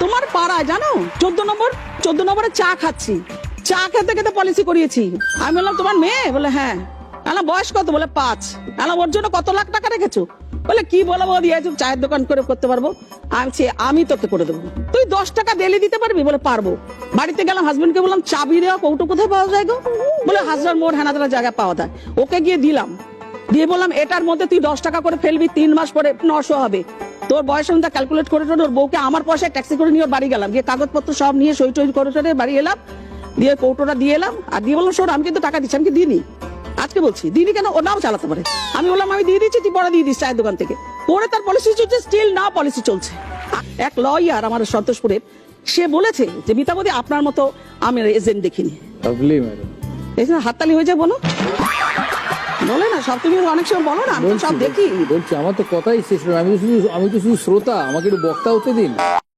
তোমার পাড়ায় জানো? চোদ্দ নম্বর, চোদ্দ নম্বরে চা খাচ্ছি। চা খেতে খেতে পলিসি করিয়েছি। আমি বললাম, তোমার মেয়ে? বলে হ্যাঁ। আলা বয়স কত? বলে, পাঁচ। আলা ওর জন্য কত লাখ টাকা রেখেছো? বলে, কি বলব দিয়ে চায়ের দোকান করে করতে পারব? আমি আমি তোকে করে দেবো। তুই দশ টাকা ডেলি দিতে পারবি? বলে, পারব। বাড়িতে গেলাম হাজবেন্ডকে বললাম, চাবি দেওয়া কৌটো কোথায় পাওয়া যায় গো? বলে হাজার মোড় হেনাদারা জায়গায় পাওয়া যায়। ওকে গিয়ে দিলাম। দিয়ে বললাম, এটার মধ্যে তুই দশ টাকা করে ফেলবি, তিন মাস পরে নশো হবে। তোর বয়স অনুযায়ী ক্যালকুলেট করে টোরে ওর বউকে আমার পয়সায় ট্যাক্সি করে নিয়ে বাড়ি গেলাম। গিয়ে কাগজপত্র সব নিয়ে সই টই করে টোরে বাড়ি এলাম দিয়ে কৌটোটা দিয়ে এলাম আর দিয়ে বললাম শোন আমি কিন্তু টাকা দিচ্ছি আমি কি দিইনি? আজকে বলছি দিদি কেন? ও নাও চালাতে পারে। আমি বললাম আমি দিয়ে দিচ্ছি তুই পরে দিয়ে দিস চায়ের দোকান থেকে। পরে তার পলিসি চলছে স্টিল না পলিসি চলছে। এক লয়ার আমার সন্তোষপুরের সে বলেছে যে মিতাবতী আপনার মতো আমি এজেন্ট দেখিনি। হাততালি হয়ে যায় বলো। বলে না সব তুমি অনেক সময় বলো না আমি তো সব দেখি। বলছি আমার তো কথাই শেষ নয়। আমি তো শুধু আমি তো শুধু শ্রোতা আমাকে একটু বক্তা হতে দিন।